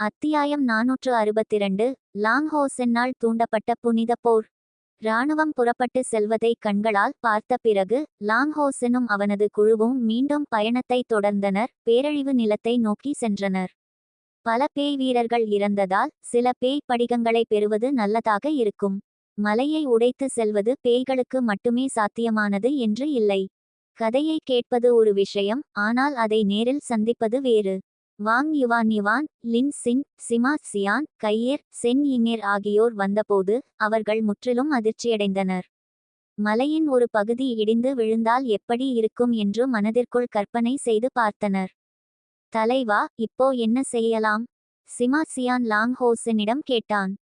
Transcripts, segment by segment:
அத்தியாயம் நாநூற்று அறுபத்திரண்டு. லாங்ஹோசென்னால் தூண்டப்பட்ட புனித போர். இராணுவம் புறப்பட்டு செல்வதை கண்களால் பார்த்த பிறகு லாங்ஹோசனும் அவனது குழுவும் மீண்டும் பயணத்தை தொடர்ந்தனர். பேரழிவு நிலத்தை நோக்கி சென்றனர். பல பேய் வீரர்கள் இறந்ததால் சில பேய் படிகங்களை பெறுவது நல்லதாக இருக்கும். மலையை உடைத்து செல்வது பேய்களுக்கு மட்டுமே சாத்தியமானது என்று இல்லை. கதையை கேட்பது ஒரு விஷயம் ஆனால் அதை நேரில் சந்திப்பது வேறு. Wang Yuan Yuan Lin Chin Sima Qian கையேர் Chen இங்கேர் ஆகியோர் வந்தபோது அவர்கள் முற்றிலும் அதிர்ச்சியடைந்தனர். மலையின் ஒரு பகுதி இடிந்து விழுந்தால் எப்படி இருக்கும் என்று மனதிற்குள் கற்பனை செய்து பார்த்தனர். தலைவா இப்போ என்ன செய்யலாம்? சிமா சியான் லாங் ஹோசனிடம் கேட்டான்.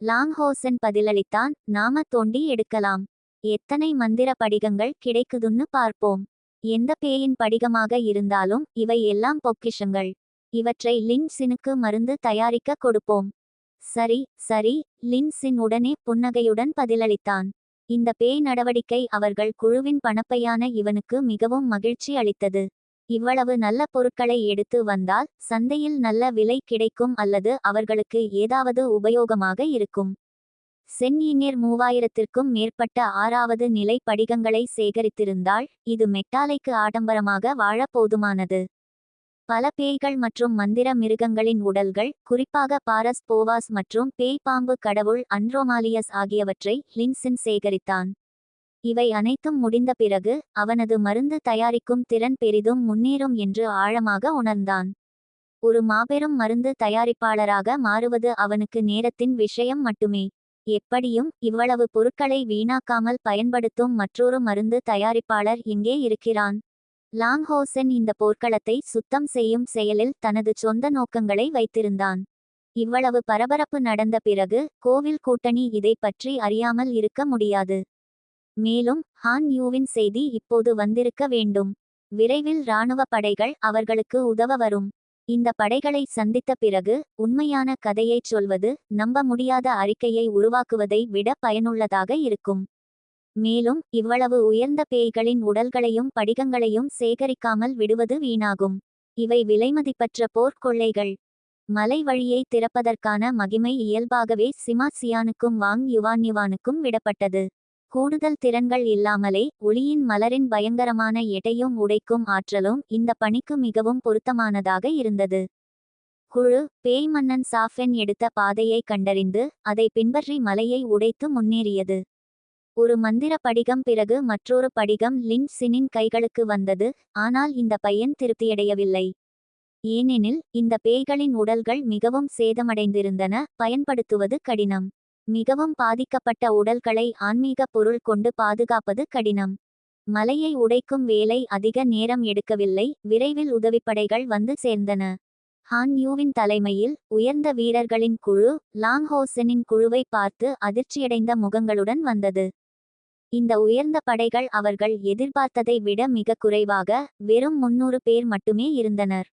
லாங் ஹோசன் பதிலளித்தான் நாம தோண்டி எடுக்கலாம். எத்தனை மந்திர படிகங்கள் கிடைக்குதுன்னு பார்ப்போம். எந்த பேயின் படிகமாக இருந்தாலும் இவை எல்லாம் பொக்கிஷங்கள். இவற்றை லின்சினுக்கு மருந்து தயாரிக்க கொடுப்போம். சரி சரி லின்சின் உடனே புன்னகையுடன் பதிலளித்தான். இந்த பேய் நடவடிக்கை அவர்கள் குழுவின் பணப்பையான இவனுக்கு மிகவும் மகிழ்ச்சி அளித்தது. இவ்வளவு நல்ல பொருட்களை எடுத்து வந்தால் சந்தையில் நல்ல விலை கிடைக்கும் அல்லது அவர்களுக்கு ஏதாவது உபயோகமாக இருக்கும். சென்னியர் மூவாயிரத்திற்கும் மேற்பட்ட ஆறாவது நிலை படிகங்களை சேகரித்திருந்தால் இது மெட்டாலைக்கு ஆடம்பரமாக வாழ போதுமானது. பல பேய்கள் மற்றும் மந்திர மிருகங்களின் உடல்கள் குறிப்பாக பாரஸ் போவாஸ் மற்றும் பேய் பாம்பு கடவுள் அன்ரோமாலியஸ் ஆகியவற்றை லின்சின் சேகரித்தான். இவை அனைத்தும் முடிந்த பிறகு அவனது மருந்து தயாரிக்கும் திறன் பெரிதும் முன்னேறும் என்று ஆழமாக உணர்ந்தான். ஒரு மாபெரும் மருந்து தயாரிப்பாளராக மாறுவது அவனுக்கு நேரத்தின் விஷயம் மட்டுமே. எப்படியும் இவ்வளவு பொருட்களை வீணாக்காமல் பயன்படுத்தும் மற்றொரு மருந்து தயாரிப்பாளர் எங்கே இருக்கிறான். லாங்ஹோசென் இந்த போர்க்களத்தை சுத்தம் செய்யும் செயலில் தனது சொந்த நோக்கங்களை வைத்திருந்தான். இவ்வளவு பரபரப்பு நடந்த பிறகு கோவில் கூட்டணி இதை பற்றி அறியாமல் இருக்க முடியாது. மேலும் ஹான் யூவின் செய்தி இப்போது வந்திருக்க வேண்டும். விரைவில் இராணுவ படைகள் அவர்களுக்கு உதவ வரும். இந்த படைகளை சந்தித்த பிறகு உண்மையான கதையைச் சொல்வது நம்ப முடியாத அறிக்கையை உருவாக்குவதை விட பயனுள்ளதாக இருக்கும். மேலும் இவ்வளவு உயர்ந்த பேய்களின் உடல்களையும் படிகங்களையும் சேகரிக்காமல் விடுவது வீணாகும். இவை விலைமதிப்பற்ற போர்க்கொள்ளைகள். மலை வழியை திறப்பதற்கான மகிமை இயல்பாகவே சிமா சியானுக்கும் வாங் யுவான் யுவானுக்கும் விடப்பட்டது. கூடுதல் திறன்கள் இல்லாமலே ஒளியின் மலரின் பயங்கரமான எடையும் உடைக்கும் ஆற்றலும் இந்த பணிக்கு மிகவும் பொருத்தமானதாக இருந்தது. குழு பேய் மன்னன் சாஃபென் எடுத்த பாதையை கண்டறிந்து அதை பின்பற்றி மலையை உடைத்து முன்னேறியது. ஒரு மந்திர படிகம் பிறகு மற்றொரு படிகம் லின் சினின் கைகளுக்கு வந்தது ஆனால் இந்த பையன் திருப்தியடையவில்லை. ஏனெனில் இந்த பேய்களின் உடல்கள் மிகவும் சேதமடைந்திருந்தன பயன்படுத்துவது கடினம். மிகவும் பாதிக்கப்பட்ட உடல்களை ஆன்மீக பொருள் கொண்டு பாதுகாப்பது கடினம். மலையை உடைக்கும் வேலை அதிக நேரம் எடுக்கவில்லை விரைவில் உதவிப்படைகள் வந்து சேர்ந்தன. ஹான் யூவின் தலைமையில் உயர்ந்த வீரர்களின் குழு லாங்ஹோசனின் குழுவை பார்த்து அதிர்ச்சியடைந்த முகங்களுடன் வந்தது. இந்த உயர்ந்த படைகள் அவர்கள் எதிர்பார்த்ததை விட மிக குறைவாக வெறும் முன்னூறு பேர் மட்டுமே இருந்தனர்.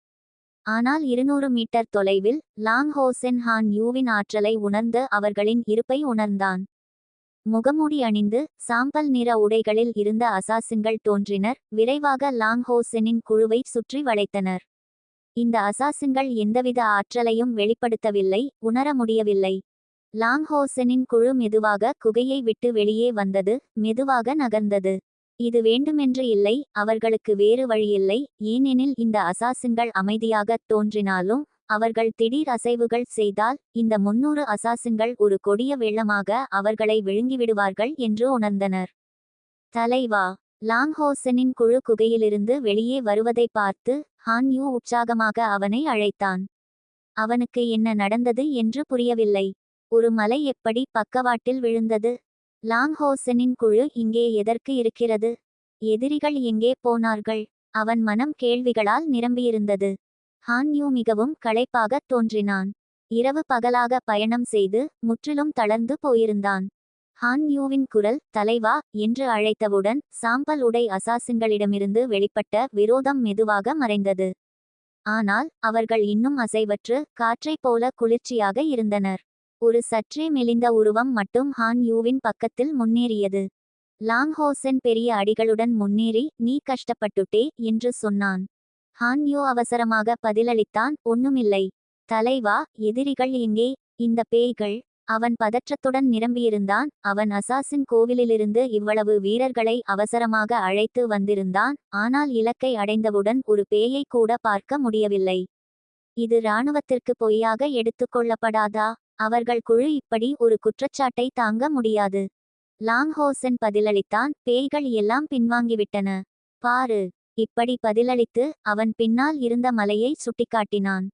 ஆனால் இருநூறு மீட்டர் தொலைவில் லாங் ஹோசென் ஹான் யூவின் ஆற்றலை உணர்ந்து அவர்களின் இருப்பை உணர்ந்தான். முகமூடி அணிந்து சாம்பல் நிற உடைகளில் இருந்த அசாசின்கள் தோன்றினர் விரைவாக லாங் ஹோசெனின் குழுவை சுற்றி வளைத்தனர். இந்த அசாசின்கள் எந்தவித ஆற்றலையும் வெளிப்படுத்தவில்லை உணர முடியவில்லை. லாங்ஹோசனின் குழு மெதுவாக குகையை விட்டு வெளியே வந்தது மெதுவாக நகர்ந்தது. இது வேண்டுமென்று இல்லை அவர்களுக்கு வேறு வழியில்லை ஏனெனில் இந்த அசாசின்கள் அமைதியாகத் தோன்றினாலும் அவர்கள் திடீர் அசைவுகள் செய்தால் இந்த முன்னூறு அசாசின்கள் ஒரு கொடிய வெள்ளமாக அவர்களை விழுங்கிவிடுவார்கள் என்று உணர்ந்தனர். தலைவா! லாங்ஹோசனின் குழு குகையிலிருந்து வெளியே வருவதை பார்த்து ஹான் யூ உற்சாகமாக அவனை அழைத்தான். அவனுக்கு என்ன நடந்தது என்று புரியவில்லை. ஒரு மலை எப்படி பக்கவாட்டில் விழுந்தது? லாங்ஹோசனின் குழு இங்கே எதற்கு இருக்கிறது? எதிரிகள் எங்கே போனார்கள்? அவன் மனம் கேள்விகளால் நிரம்பியிருந்தது. ஹான்யூ மிகவும் களைப்பாகத் தோன்றினான். இரவு பகலாக பயணம் செய்து முற்றிலும் தளர்ந்து போயிருந்தான். ஹான்யூவின் குரல் தலைவா என்று அழைத்தவுடன் சாம்பல் உடை அசாசின்களிடமிருந்து வெளிப்பட்ட விரோதம் மெதுவாக மறைந்தது. ஆனால் அவர்கள் இன்னும் அசைவற்று காற்றைப் போல குளிர்ச்சியாக இருந்தனர். ஒரு சற்றே மெலிந்த உருவம் மட்டும் ஹான் யூவின் பக்கத்தில் முன்னேறியது. லாங்ஹோசென் பெரிய அடிகளுடன் முன்னேறி நீ கஷ்டப்பட்டுட்டே என்று சொன்னான். ஹான் யூ அவசரமாக பதிலளித்தான் ஒண்ணுமில்லை. தலைவா எதிரிகள் எங்கே? இந்த பேய்கள். அவன் பதற்றத்துடன் நிரம்பியிருந்தான். அவன் அசாசின் கோவிலிலிருந்து இவ்வளவு வீரர்களை அவசரமாக அழைத்து வந்திருந்தான். ஆனால் இலக்கை அடைந்தவுடன் ஒரு பேயை கூட பார்க்க முடியவில்லை. இது இராணுவத்திற்கு பொய்யாக எடுத்துக்கொள்ளப்படாதா அவர்கள் குழு இப்படி ஒரு குற்றச்சாட்டை தாங்க முடியாது. லாங்ஹோசன் பதிலளித்தான் பேய்கள் எல்லாம் பின்வாங்கிவிட்டன. பாரு இப்படி பதிலளித்து அவன் பின்னால் இருந்த மலையை சுட்டிக்காட்டினான்.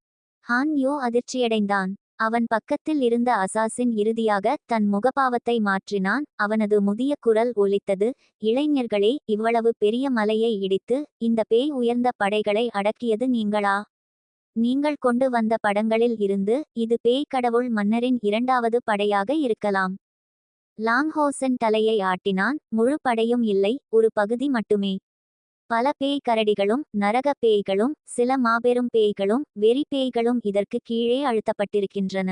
ஹான் யோ அதிர்ச்சியடைந்தான். அவன் பக்கத்தில் இருந்த அசாசின் இறுதியாக தன் முகபாவத்தை மாற்றினான். அவனது முதிய குரல் ஒலித்தது. இளைஞர்களே இவ்வளவு பெரிய மலையை இடித்து இந்த பேய் உயர்ந்த படைகளை அடக்கியது நீங்களா? நீங்கள் கொண்டு வந்த படங்களில் இருந்து இது பேய் கடவுள் மன்னரின் இரண்டாவது படையாக இருக்கலாம். லாங்ஹோசன் தலையை ஆட்டினான் முழு படையும் இல்லை ஒரு பகுதி மட்டுமே. பல பேய் கரடிகளும் நரக பேய்களும் சில மாபெரும் பேய்களும் வெறி பேய்களும் இதற்கு கீழே அழுத்தப்பட்டிருக்கின்றன.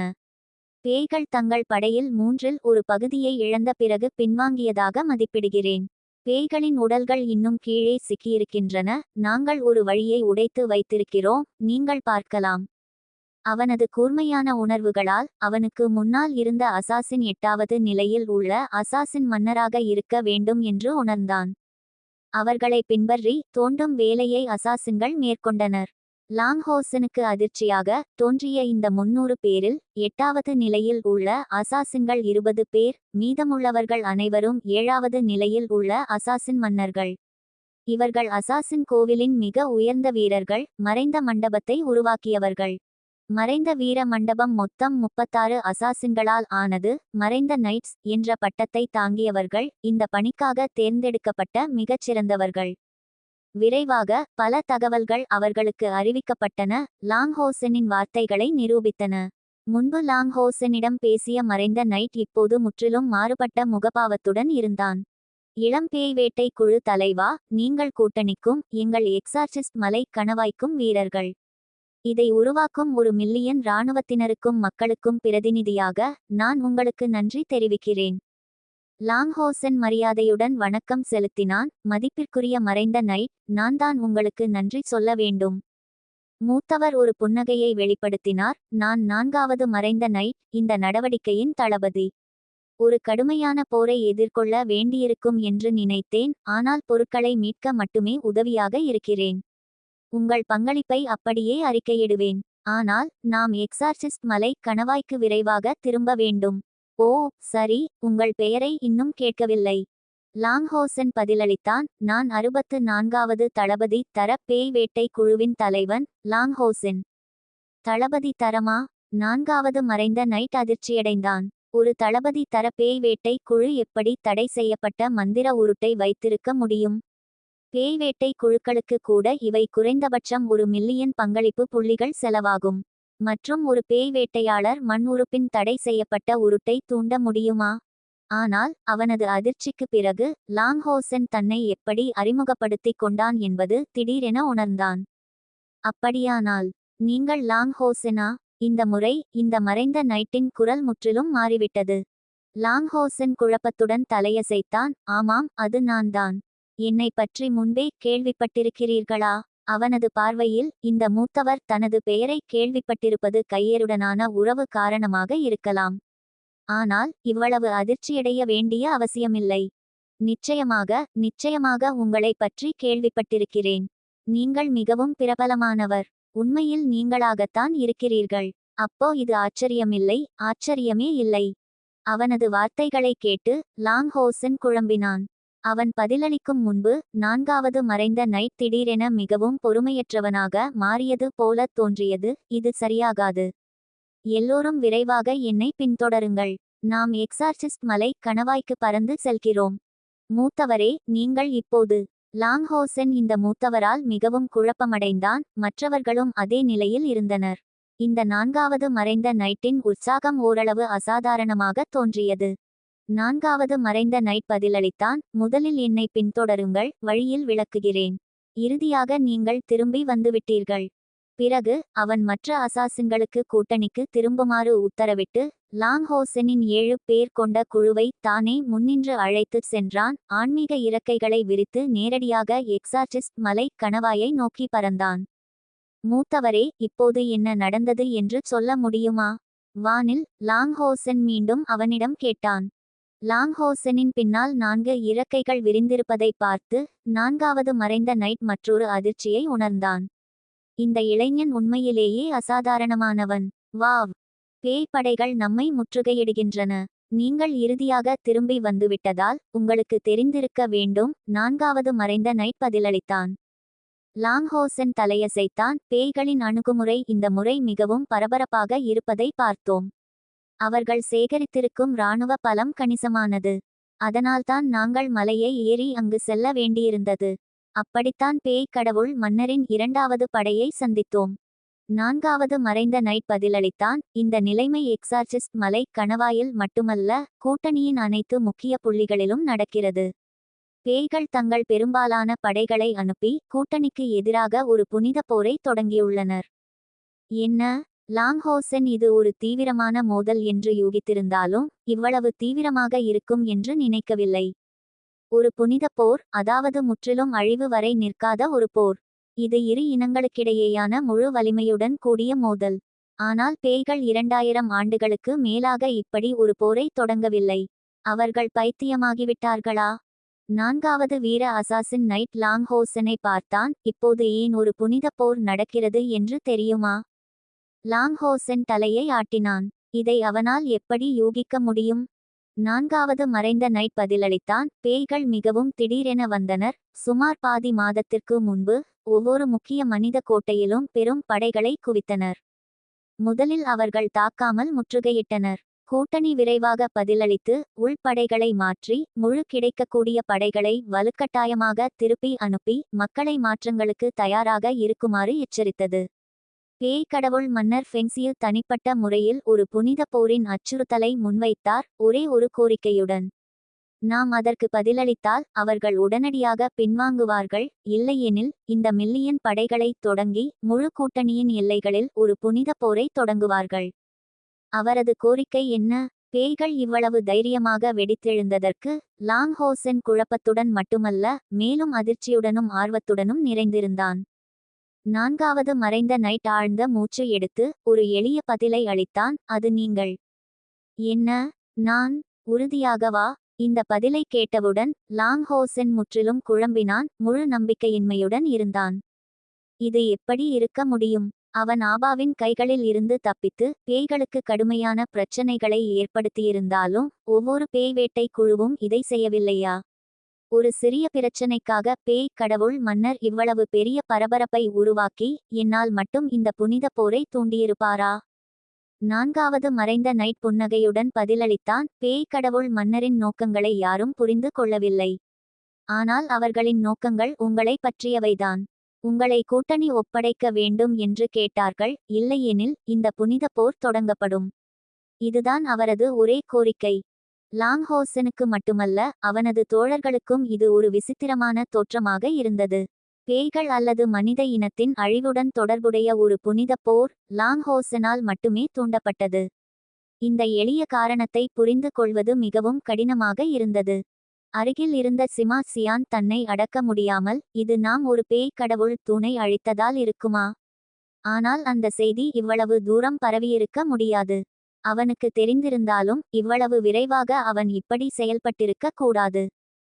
பேய்கள் தங்கள் படையில் மூன்றில் ஒரு பகுதியை இழந்த பிறகு பின்வாங்கியதாக மதிப்பிடுகிறேன். பேய்களின் உடல்கள் இன்னும் கீழே சிக்கியிருக்கின்றன. நாங்கள் ஒரு வழியை உடைத்து வைத்திருக்கிறோம். நீங்கள் பார்க்கலாம். அவனது கூர்மையான உணர்வுகளால் அவனுக்கு முன்னால் இருந்த அசாசின் எட்டாவது நிலையில் உள்ள அசாசின் மன்னராக இருக்க வேண்டும் என்று உணர்ந்தான். அவர்களை பின்பற்றி தோண்டும் வேலையை அசாசின்கள் மேற்கொண்டனர். லாங்ஹோசனுக்கு அதிர்ச்சியாக தோன்றிய இந்த முன்னூறு பேரில் எட்டாவது நிலையில் உள்ள அசாசின்கள் இருபது பேர் மீதமுள்ளவர்கள் அனைவரும் ஏழாவது நிலையில் உள்ள அசாசின் மன்னர்கள். இவர்கள் அசாசின் கோவிலின் மிக உயர்ந்த வீரர்கள் மறைந்த மண்டபத்தை உருவாக்கியவர்கள். மறைந்த வீர மண்டபம் மொத்தம் முப்பத்தாறு அசாசின்களால் ஆனது மறைந்த நைட்ஸ் என்ற பட்டத்தை தாங்கியவர்கள் இந்த பணிக்காக தேர்ந்தெடுக்கப்பட்ட மிகச்சிறந்தவர்கள். விரைவாக பல தகவல்கள் அவர்களுக்கு அறிவிக்கப்பட்டன. லாங்ஹோசனின் வார்த்தைகளை நிரூபித்தன. முன்பு லாங்ஹோசனிடம் பேசிய மறைந்த நைட் இப்போது முற்றிலும் மாறுபட்ட முகபாவத்துடன் இருந்தான். இளம் பேய் வேட்டை குழு தலைவா நீங்கள் கூட்டணிக்கும் எங்கள் எக்ஸார்சிஸ்ட் மலை கணவாய்க்கும் வீரர்கள். இதை உருவாக்கும் ஒரு மில்லியன் இராணுவத்தினருக்கும் மக்களுக்கும் பிரதிநிதியாக நான் உங்களுக்கு நன்றி தெரிவிக்கிறேன். லாங்ஹோசன் மரியாதையுடன் வணக்கம் செலுத்தினான். மதிப்பிற்குரிய மறைந்த நைட் நான் தான் உங்களுக்கு நன்றி சொல்ல வேண்டும். மூத்தவர் ஒரு புன்னகையை வெளிப்படுத்தினார். நான் நான்காவது மறைந்த நைட் இந்த நடவடிக்கையின் தளபதி. ஒரு கடுமையான போரை எதிர்கொள்ள வேண்டியிருக்கும் என்று நினைத்தேன். ஆனால் பொருட்களை மீட்க மட்டுமே உதவியாக இருக்கிறேன். உங்கள் பங்களிப்பை அப்படியே அறிக்கையிடுவேன். ஆனால் நாம் எக்ஸார்சிஸ்ட் மலை கணவாய்க்கு விரைவாக திரும்ப வேண்டும். ஓ சரி உங்கள் பெயரை இன்னும் கேட்கவில்லை. லாங்ஹோசன் பதிலளித்தான் நான் அறுபத்து நான்காவது தளபதி தர பேய் வேட்டை குழுவின் தலைவன் லாங்ஹோசன். தளபதி தரமா? நான்காவது மறைந்த நைட் அதிர்ச்சியடைந்தான். ஒரு தளபதி தர பேய் வேட்டை குழு எப்படி தடை செய்யப்பட்ட மந்திர உருட்டை வைத்திருக்க முடியும்? பேய் வேட்டை குழுக்களுக்கு கூட இவை குறைந்தபட்சம் ஒரு மில்லியன் பங்களிப்பு புள்ளிகள் செலவாகும். மற்றும் ஒரு பேய் வேட்டையாளர் மண் உறுப்பின் தடை செய்யப்பட்ட உருட்டை தூண்ட முடியுமா? ஆனால் அவனது அதிர்ச்சிக்கு பிறகு லாங்ஹோசன் தன்னை எப்படி அறிமுகப்படுத்திக் கொண்டான் என்பது திடீரென உணர்ந்தான். அப்படியானால் நீங்கள் லாங்ஹோசனா? இந்த முறை இந்த மறைந்த நைட்டின் குரல் முற்றிலும் மாறிவிட்டது. லாங்ஹோசன் குழப்பத்துடன் தலையசைத்தான். ஆமாம் அது நான்தான். என்னை பற்றி முன்பே கேள்விப்பட்டிருக்கிறீர்களா? அவனது பார்வையில் இந்த மூத்தவர் தனது பெயரை கேள்விப்பட்டிருப்பது கையேருடனான உறவு காரணமாக இருக்கலாம். ஆனால் இவ்வளவு அதிர்ச்சியடைய வேண்டிய அவசியமில்லை. நிச்சயமாக நிச்சயமாக உங்களை பற்றி கேள்விப்பட்டிருக்கிறேன். நீங்கள் மிகவும் பிரபலமானவர். உண்மையில் நீங்களாகத்தான் இருக்கிறீர்கள். அப்போ இது ஆச்சரியமில்லை ஆச்சரியமே இல்லை. அவனது வார்த்தைகளை கேட்டு லாங் ஹோசன் குழம்பினான். அவன் பதிலளிக்கும் முன்பு நான்காவது மறைந்த நைட் திடீரென மிகவும் பொறுமையற்றவனாக மாறியது போலத் தோன்றியது இது சரியாகாது. எல்லோரும் விரைவாக என்னை பின்தொடருங்கள். நாம் எக்ஸார்சிஸ்ட் மலை கணவாய்க்கு பறந்து செல்கிறோம். மூத்தவரே நீங்கள் இப்போது. லாங்ஹோசன் இந்த மூத்தவரால் மிகவும் குழப்பமடைந்தான் மற்றவர்களும் அதே நிலையில் இருந்தனர். இந்த நான்காவது மறைந்த நைட்டின் உற்சாகம் ஓரளவு அசாதாரணமாக தோன்றியது. நான்காவது மறைந்த நைட் பதிலளித்தான் முதலில் என்னை பின்தொடருங்கள் வழியில் விளக்குகிறேன். இறுதியாக நீங்கள் திரும்பி வந்துவிட்டீர்கள். பிறகு அவன் மற்ற அசாசின்களுக்கு கூட்டணிக்கு திரும்புமாறு உத்தரவிட்டு லாங்ஹோசனின் ஏழு பேர் கொண்ட குழுவை தானே முன்னின்று அழைத்துச் சென்றான். ஆன்மீக இறக்கைகளை விரித்து நேரடியாக எக்ஸார்டிஸ்ட் மலை கணவாயை நோக்கி பறந்தான். மூத்தவரே இப்போது என்ன நடந்தது என்று சொல்ல முடியுமா? வானில் லாங்ஹோசென் மீண்டும் அவனிடம் கேட்டான். லாங்ஹோசனின் பின்னால் நான்கு இறக்கைகள் விரிந்திருப்பதை பார்த்து நான்காவது மறைந்த நைட் மற்றொரு அதிர்ச்சியை உணர்ந்தான். இந்த இளைஞன் உண்மையிலேயே அசாதாரணமானவன். வாவ்! பேய் படைகள் நம்மை முற்றுகையிடுகின்றன. நீங்கள் இறுதியாக திரும்பி வந்துவிட்டதால் உங்களுக்கு தெரிந்திருக்க வேண்டும் நான்காவது மறைந்த நைட் பதிலளித்தான். லாங்ஹோசன் தலையசைத்தான். பேய்களின் அணுகுமுறை இந்த முறை மிகவும் பரபரப்பாக இருப்பதை பார்த்தோம். அவர்கள் சேகரித்திருக்கும் இராணுவ பலம் கணிசமானது. அதனால்தான் நாங்கள் மலையை ஏறி அங்கு செல்ல வேண்டியிருந்தது. அப்படித்தான் பேய் கடவுள் மன்னரின் இரண்டாவது படையை சந்தித்தோம். நான்காவது மறைந்த நைட் பதிலளித்தான் இந்த நிலைமை எக்ஸார்சிஸ்ட் மலை கணவாயில் மட்டுமல்ல கூட்டணியின் அனைத்து முக்கிய புள்ளிகளிலும் நடக்கிறது. பேய்கள் தங்கள் பெரும்பாலான படைகளை அனுப்பி கூட்டணிக்கு எதிராக ஒரு புனித போரை தொடங்கியுள்ளனர். என்ன? லாங்ஹோசென் இது ஒரு தீவிரமான மோதல் என்று யூகித்திருந்தாலும் இவ்வளவு தீவிரமாக இருக்கும் என்று நினைக்கவில்லை. ஒரு புனித போர் அதாவது முற்றிலும் அழிவு வரை நிற்காத ஒரு போர். இது இரு இனங்களுக்கிடையேயான முழு வலிமையுடன் கூடிய மோதல். ஆனால் பேய்கள் இரண்டாயிரம் ஆண்டுகளுக்கு மேலாக இப்படி ஒரு போரை தொடங்கவில்லை. அவர்கள் பைத்தியமாகிவிட்டார்களா? நான்காவது வீர அசாசின் நைட் லாங்ஹோசனை பார்த்தான் இப்போது ஏன் ஒரு புனித போர் நடக்கிறது என்று தெரியுமா? லாங்ஹோசென் தலையை ஆட்டினான். இதை அவனால் எப்படி யூகிக்க முடியும்? நான்காவது மறைந்த நைட் பதிலளித்தான். பேய்கள் மிகவும் திடீரென வந்தனர். சுமார் பாதி மாதத்திற்கு முன்பு ஒவ்வொரு முக்கிய மனித கோட்டையிலும் பெரும் படைகளை குவித்தனர். முதலில் அவர்கள் தாக்காமல் முற்றுகையிட்டனர். கூட்டணி விரைவாக பதிலளித்து உள்படைகளை மாற்றி முழு கிடைக்கக்கூடிய படைகளை வலுக்கட்டாயமாக திருப்பி அனுப்பி மக்களை மாற்றங்களுக்கு தயாராக இருக்குமாறு எச்சரித்தது. பேய் கடவுள் மன்னர் ஃபென்சியில் தனிப்பட்ட முறையில் ஒரு புனித போரின் அச்சுறுத்தலை முன்வைத்தார் ஒரே ஒரு கோரிக்கையுடன். நாம் அதற்கு பதிலளித்தால் அவர்கள் உடனடியாக பின்வாங்குவார்கள். இல்லையெனில் இந்த மில்லியன் படைகளை தொடங்கி முழு கூட்டணியின் எல்லைகளில் ஒரு புனித போரை தொடங்குவார்கள். அவரது கோரிக்கை என்ன? பேய்கள் இவ்வளவு தைரியமாக வெடித்தெழுந்ததற்கு லாங்ஹோசென் குழப்பத்துடன் மட்டுமல்ல மேலும் அதிர்ச்சியுடனும் ஆர்வத்துடனும் நிறைந்திருந்தான். நான்காவது மறைந்த நைட் ஆழ்ந்த மூச்சு எடுத்து ஒரு எளிய பதிலை அளித்தான் அது நீங்கள். என்ன? நான்? உறுதியாகவா இந்த பதிலை கேட்டவுடன் லாங் ஹோசென் முற்றிலும் குழம்பினான் முழு நம்பிக்கையின்மையுடன் இருந்தான். இது எப்படி இருக்க முடியும்? அவன் ஆபாவின் கைகளில் இருந்து தப்பித்து பேய்களுக்கு கடுமையான பிரச்சனைகளை ஏற்படுத்தியிருந்தாலும் ஒவ்வொரு பேய் வேட்டை குழுவும் இதை செய்யவில்லையா? ஒரு சிறிய பிரச்சனைக்காக பேய் கடவுள் மன்னர் இவ்வளவு பெரிய பரபரப்பை உருவாக்கி என்னால் மட்டும் இந்த புனித போரை தூண்டியிருப்பாரா? நான்காவது மறைந்த நைட் புன்னகையுடன் பதிலளித்தான் பேய் கடவுள் மன்னரின் நோக்கங்களை யாரும் புரிந்து கொள்ளவில்லை. ஆனால் அவர்களின் நோக்கங்கள் உங்களை பற்றியவைதான். உங்களை கூட்டணி ஒப்படைக்க வேண்டும் என்று கேட்டார்கள் இல்லையெனில் இந்த புனித போர் தொடங்கப்படும். இதுதான் அவரது ஒரே கோரிக்கை. லாங்ஹோசனுக்கு மட்டுமல்ல அவனது தோழர்களுக்கும் இது ஒரு விசித்திரமான தோற்றமாக இருந்தது. பேய்கள் அல்லது மனித இனத்தின் அழிவுடன் தொடர்புடைய ஒரு புனித போர் லாங்ஹோசனால் மட்டுமே தூண்டப்பட்டது. இந்த எளிய காரணத்தை புரிந்து கொள்வது மிகவும் கடினமாக இருந்தது. அருகில் இருந்த சிமா சியான் தன்னை அடக்க முடியாமல் இது நாம் ஒரு பேய் கடவுள் துணை அழித்ததால் இருக்குமா? ஆனால் அந்த செய்தி இவ்வளவு தூரம் பரவியிருக்க முடியாது. அவனுக்கு தெரிந்திருந்தாலும் இவ்வளவு விரைவாக அவன் இப்படி செயல்பட்டிருக்க கூடாது.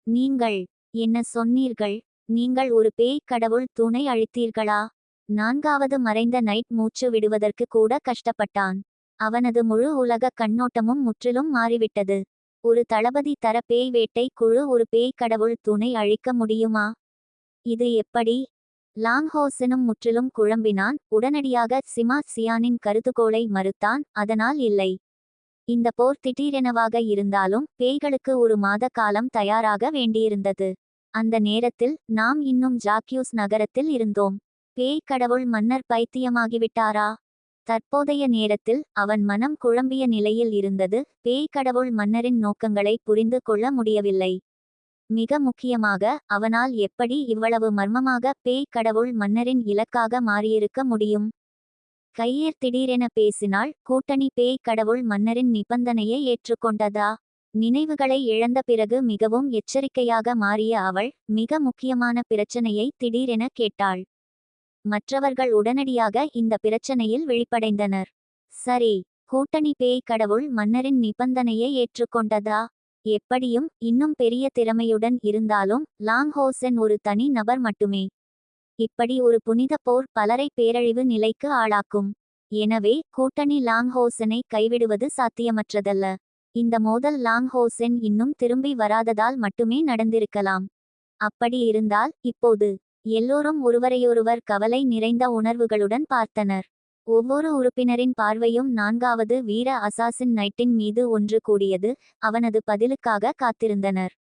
நீங்கள் என்ன சொன்னீர்கள்? நீங்கள் ஒரு பேய் கடவுள் துணை அழித்தீர்களா? நான்காவது மறைந்த நைட் மூச்சு விடுவதற்கு கூட கஷ்டப்பட்டான். அவனது முழு உலக கண்ணோட்டமும் முற்றிலும் மாறிவிட்டது. ஒரு தளபதி தர பேய் வேட்டை குழு ஒரு பேய் கடவுள் துணை அழிக்க முடியுமா? இது எப்படி? லாங்ஹோசனும் முற்றிலும் குழம்பினான். உடனடியாக சிமா சியானின் கருதுகோளை மறுத்தான். அதனால் இல்லை. இந்த போர் திடீரெனவாக இருந்தாலும் பேய்களுக்கு ஒரு மாத காலம் தயாராக வேண்டியிருந்தது. அந்த நேரத்தில் நாம் இன்னும் ஜாக்யூஸ் நகரத்தில் இருந்தோம். பேய் கடவுள் மன்னர் பைத்தியமாகிவிட்டாரா? தற்போதைய நேரத்தில் அவன் மனம் குழம்பிய நிலையில் இருந்தது. பேய் கடவுள் மன்னரின் நோக்கங்களை புரிந்து கொள்ள முடியவில்லை. மிக முக்கியமாக அவனால் எப்படி இவ்வளவு மர்மமாக பேய் கடவுள் மன்னரின் இலக்காக மாறியிருக்க முடியும்? கையேர் திடீரென பேசினால் கூட்டணி பேய் கடவுள் மன்னரின் நிபந்தனையை ஏற்றுக்கொண்டதா? நினைவுகளை இழந்த பிறகு மிகவும் எச்சரிக்கையாக மாறிய அவள் மிக முக்கியமான பிரச்சனையை திடீரென கேட்டாள். மற்றவர்கள் உடனடியாக இந்த பிரச்சனையில் விழிப்படைந்தனர். சரி கூட்டணி பேய் கடவுள் மன்னரின் நிபந்தனையை ஏற்றுக்கொண்டதா? எப்படியும் இன்னும் பெரிய திறமையுடன் இருந்தாலும் லாங் ஹோசென் ஒரு தனி நபர் மட்டுமே. இப்படி ஒரு புனித போர் பலரை பேரழிவு நிலைக்கு ஆளாக்கும். எனவே கூட்டணி லாங்ஹோசனை கைவிடுவது சாத்தியமற்றதல்ல. இந்த மோதல் லாங் ஹோசென் இன்னும் திரும்பி வராததால் மட்டுமே நடந்திருக்கலாம். அப்படி இருந்தால் இப்போது எல்லோரும் ஒருவரையொருவர் கவலை நிறைந்த உணர்வுகளுடன் பார்த்தனர். ஒவ்வொரு உறுப்பினரின் பார்வையும் நான்காவது வீர அசாசின் நைட்டின் மீது ஒன்று கூடியது. அவனது பதிலுக்காக காத்திருந்தனர்.